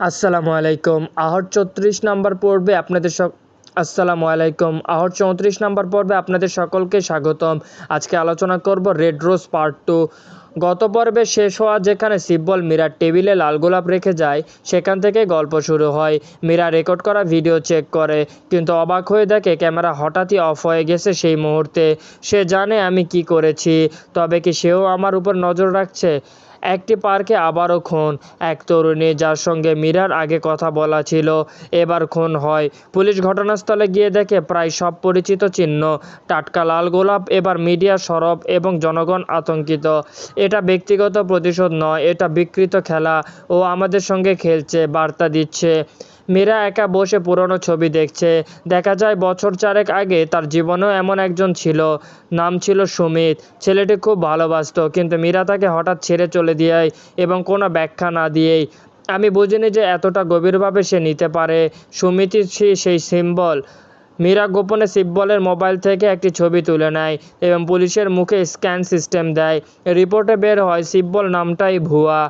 আসসালামু আলাইকুম। আহর চৌত্রিশ নাম্বার পর্বে আপনাদের সক আসসালামু আলাইকুম। আহর চৌত্রিশ নাম্বার পর্বে আপনাদের সকলকে স্বাগতম। আজকে আলোচনা করব রেড রোজ পার্ট টু। গত পর্বে শেষ হওয়া যেখানে সিব্বল মীরার টেবিলে লাল গোলাপ রেখে যায়, সেখান থেকে গল্প শুরু হয়। মীরা রেকর্ড করা ভিডিও চেক করে, কিন্তু অবাক হয়ে দেখে ক্যামেরা হঠাৎই অফ হয়ে গেছে সেই মুহূর্তে। সে জানে আমি কি করেছি, তবে কি সেও আমার উপর নজর রাখছে? একটি পার্কে আবারও খুন। এক তরুণী যার সঙ্গে মীরার আগে কথা বলা ছিল। এবার খুন হয়। পুলিশ ঘটনাস্থলে গিয়ে দেখে প্রায় সব পরিচিত চিহ্ন। টাটকা লাল গোলাপ, এবার মিডিয়া সরব এবং জনগণ আতঙ্কিত। এটা ব্যক্তিগত প্রতিশোধ নয়, এটা বিকৃত খেলা। ও আমাদের সঙ্গে খেলছে, বার্তা দিচ্ছে। মীরা একা বসে পুরনো ছবি দেখছে। দেখা যায় বছর চারেক আগে তার জীবনেও এমন একজন ছিল। নাম ছিল সুমিত। ছেলেটি খুব ভালোবাসতো, কিন্তু মীরা তাকে হঠাৎ ছেড়ে চলে দিয়েই এবং কোনো ব্যাখ্যা না দিয়েই। আমি বুঝিনি যে এতটা গভীরভাবে সে নিতে পারে। সুমিতি সেই সিম্বল। মীরা গোপনে সিব্বলের মোবাইল থেকে একটি ছবি তুলে নেয় এবং পুলিশের মুখে স্ক্যান সিস্টেম দেয়। রিপোর্টে বের হয় সিব্বল নামটাই ভুয়া।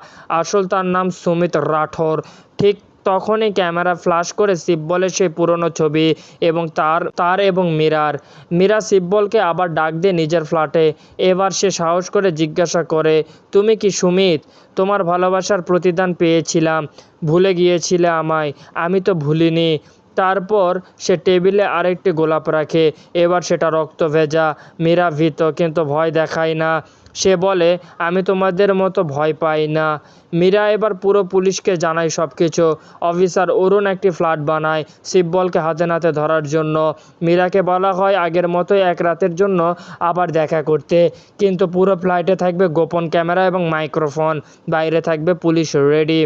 আসল তার নাম সুমিত রাঠোর। ঠিক তখনই ক্যামেরা ফ্লাশ করে শিববলের সেই পুরনো ছবি এবং তার তার এবং মীরার। মীরা শিববলকে আবার ডাক দিয়ে নিজের ফ্ল্যাটে। এবার সে সাহস করে জিজ্ঞাসা করে, তুমি কি সুমিত? তোমার ভালোবাসার প্রতিদান পেয়েছিলাম, ভুলে গিয়েছিলে আমায়, আমি তো ভুলিনি। তারপর সে টেবিলে আরেকটি গোলাপ রাখে। এবার সেটা রক্ত ভেজা। মীরা ভীত, কিন্তু ভয় দেখায় না। সে বলে, আমি তোমাদের মতো ভয় পাই না। মীরা এবার পুরো পুলিশকে জানায় সব কিছু অফিসার অরুণ একটি ফ্ল্যাট বানায় শিববলকে হাতে নাতে ধরার জন্য। মীরাকে বলা হয় আগের মতোই এক রাতের জন্য আবার দেখা করতে। কিন্তু পুরো ফ্লাইটে থাকবে গোপন ক্যামেরা এবং মাইক্রোফোন। বাইরে থাকবে পুলিশ রেডি।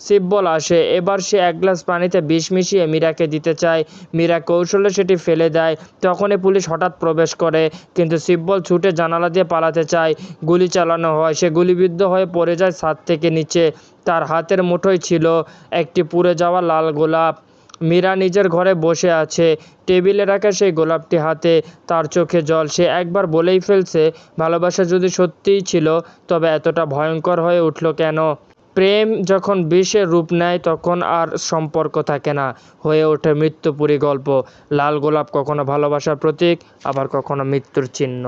শিববল আসে। এবার সে এক গ্লাস পানিতে বিষ মিশিয়ে মীরাকে দিতে চায়। মীরা কৌশলে সেটি ফেলে দেয়। তখনই পুলিশ হঠাৎ প্রবেশ করে। কিন্তু শিববল ছুটে জানালা দিয়ে পালাতে চায়। গুলি চালানো হয়। সে গুলিবিদ্ধ হয়ে পড়ে যায় ছাদ থেকে নিচে। তার হাতের মুঠোয় ছিল একটি পুড়ে যাওয়া লাল গোলাপ। মীরা নিজের ঘরে বসে আছে। টেবিলে রাখা সেই গোলাপটি হাতে। তার চোখে জল। সে একবার বলেই ফেলছে, ভালোবাসা যদি সত্যিই ছিল, তবে এতটা ভয়ঙ্কর হয়ে উঠল কেন? প্রেম যখন বিষের রূপ নেয়, তখন আর সম্পর্ক থাকে না। হয়ে ওঠে মৃত্যুপুরী গল্প। লাল গোলাপ কখনো ভালোবাসার প্রতীক, আবার কখনো মৃত্যুর চিহ্ন।